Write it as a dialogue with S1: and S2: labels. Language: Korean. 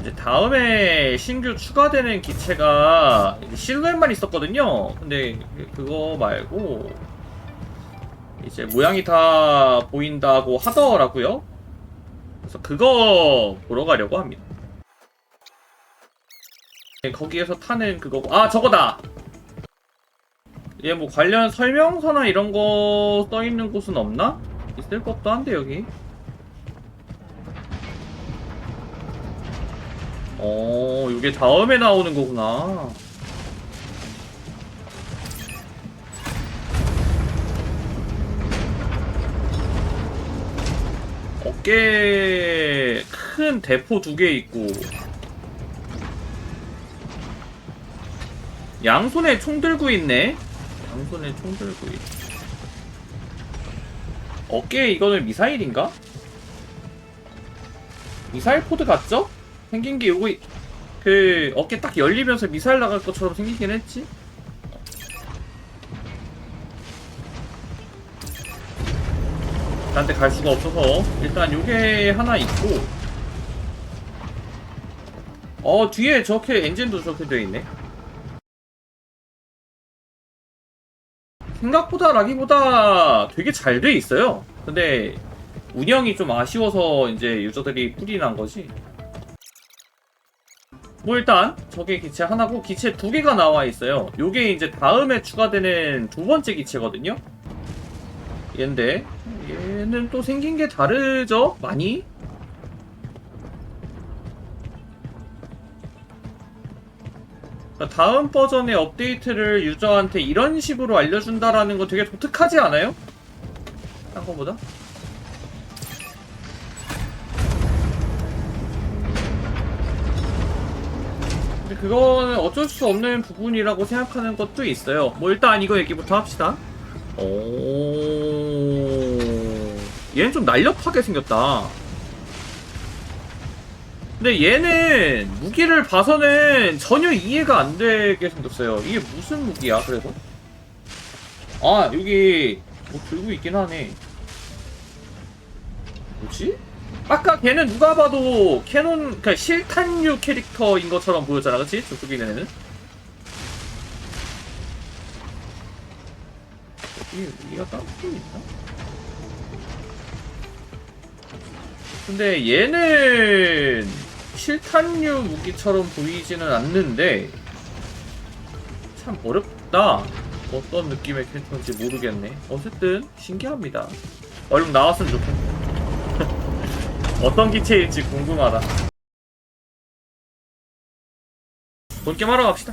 S1: 이제 다음에 신규 추가되는 기체가 실루엣만 있었거든요. 근데 그거 말고 이제 모양이 다 보인다고 하더라고요. 그래서 그거 보러 가려고 합니다. 네, 거기에서 타는 그거고 아 저거다. 얘 뭐 관련 설명서나 이런 거 써 있는 곳은 없나? 있을 법도 한데 여기. 어, 이게 다음에 나오는 거구나. 어깨 큰 대포 두 개 있고 양손에 총 들고 있네. 양손에 총 들고 있. 어깨 이거는 미사일인가? 미사일 포드 같죠? 생긴 게 이- 그 어깨 딱 열리면서 미사일 나갈 것처럼 생기긴 했지. 딴데 갈 수가 없어서 일단 요게 하나 있고 어 뒤에 저렇게 엔진도 저렇게 되어 있네. 생각보다 라기보다 되게 잘 돼 있어요. 근데 운영이 좀 아쉬워서 이제 유저들이 뿌리 난 거지. 뭐 일단 저게 기체 하나고 기체 두 개가 나와 있어요. 요게 이제 다음에 추가되는 두 번째 기체거든요. 얘인데 얘는 또 생긴 게 다르죠? 많이? 그러니까 다음 버전의 업데이트를 유저한테 이런 식으로 알려준다라는 거 되게 독특하지 않아요? 딴 거보다? 그거는 어쩔 수 없는 부분이라고 생각하는 것도 있어요. 뭐 일단 이거 얘기부터 합시다. 오, 얘는 좀 날렵하게 생겼다. 근데 얘는 무기를 봐서는 전혀 이해가 안 되게 생겼어요. 이게 무슨 무기야, 그래서? 아, 여기 뭐 들고 있긴 하네. 뭐지? 아까 걔는 누가 봐도 캐논, 그니까 실탄류 캐릭터인 것처럼 보였잖아, 그치? 저쪽에 있는 애는. 무기가 따로 있나? 근데 얘는 실탄류 무기처럼 보이지는 않는데 참 어렵다. 어떤 느낌의 캐릭터인지 모르겠네. 어쨌든 신기합니다. 얼른 나왔으면 좋겠네. 어떤 기체일지 궁금하다. 볼게임 하러 갑시다.